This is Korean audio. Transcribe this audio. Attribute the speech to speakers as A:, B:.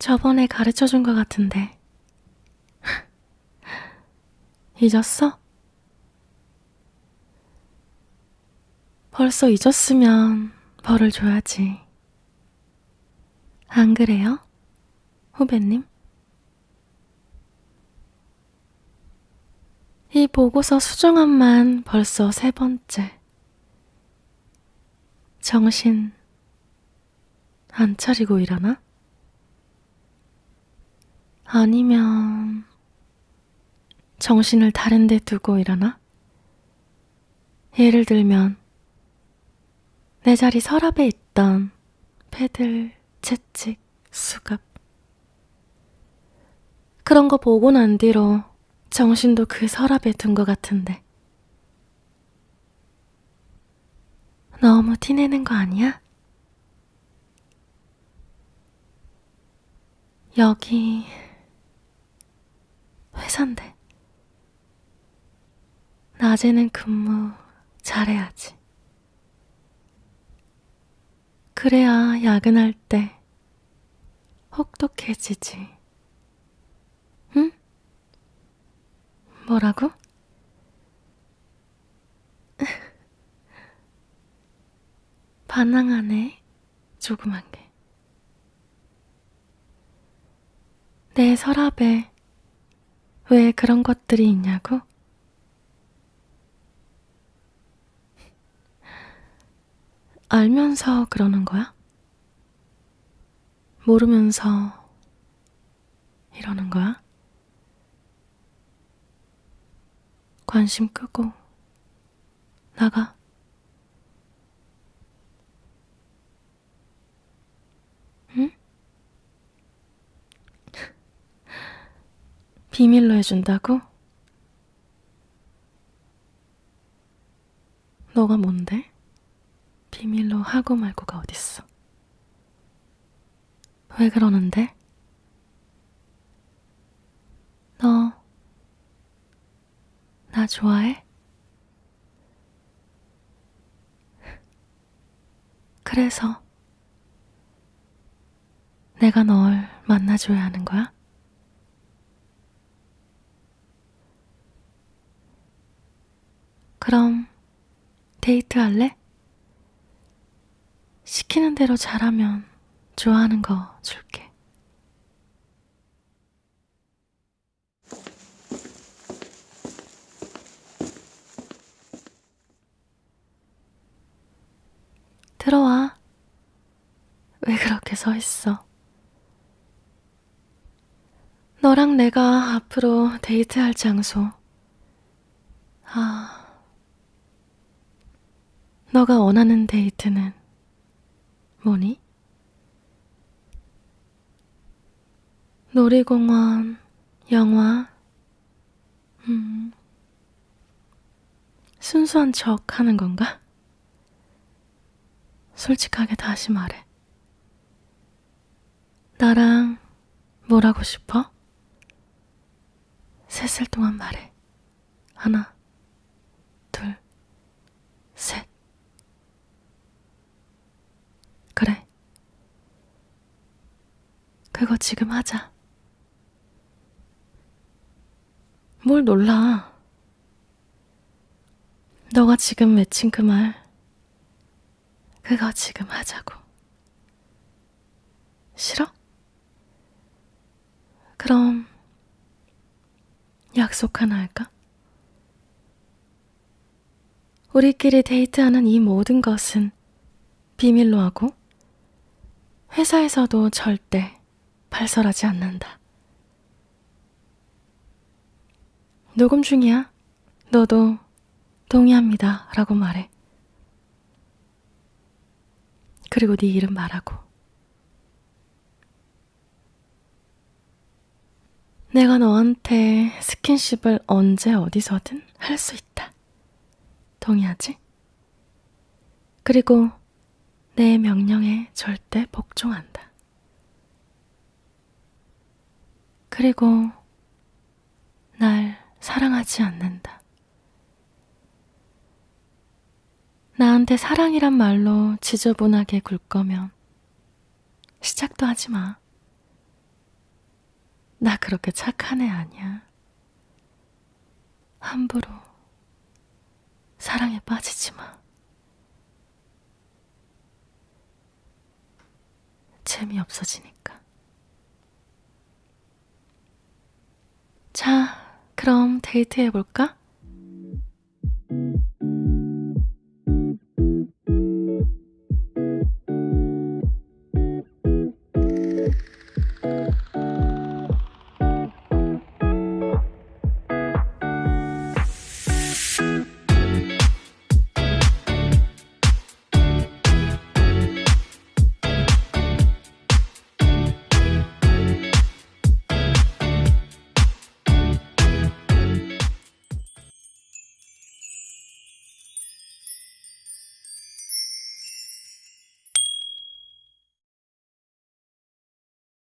A: 저번에 가르쳐 준 것 같은데. 잊었어? 벌써 잊었으면 벌을 줘야지. 안 그래요? 후배님? 이 보고서 수정함만 벌써 세 번째. 정신 안 차리고 일하나? 아니면 정신을 다른 데 두고 일하나? 예를 들면 내 자리 서랍에 있던 패들, 채찍, 수갑 그런 거 보고 난 뒤로 정신도 그 서랍에 둔 것 같은데 너무 티내는 거 아니야? 여기 회사인데 낮에는 근무 잘해야지. 그래야 야근할 때 혹독해지지. 응? 뭐라고? 반항하네, 조그만 게. 내 서랍에 왜 그런 것들이 있냐고? 알면서 그러는 거야? 모르면서 이러는 거야? 관심 끄고 나가. 응? 비밀로 해준다고? 너가 뭔데? 비밀로 하고 말고가 어딨어? 왜 그러는데? 너, 나 좋아해? 그래서 내가 널 만나줘야 하는 거야? 그럼 데이트 할래? 시키는 대로 잘하면 좋아하는 거 줄게. 들어와. 왜 그렇게 서 있어? 너랑 내가 앞으로 데이트할 장소. 아, 너가 원하는 데이트는 뭐니? 놀이공원, 영화, 음, 순수한 척 하는 건가? 솔직하게 다시 말해. 나랑 뭘 하고 싶어? 셋을 동안 말해. 하나, 둘, 셋. 그래. 그거 지금 하자. 뭘 놀라. 너가 지금 맺힌 그 말, 그거 지금 하자고. 싫어? 그럼, 약속 하나 할까? 우리끼리 데이트하는 이 모든 것은 비밀로 하고, 회사에서도 절대 발설하지 않는다. 녹음 중이야. 너도 동의합니다. 라고 말해. 그리고 네 이름 말하고. 내가 너한테 스킨십을 언제 어디서든 할 수 있다. 동의하지? 그리고 내 명령에 절대 복종한다. 그리고 날 사랑하지 않는다. 나한테 사랑이란 말로 지저분하게 굴 거면 시작도 하지 마. 나 그렇게 착한 애 아니야. 함부로 사랑에 빠지지 마. 재미없어지니까. 자, 그럼 데이트 해볼까?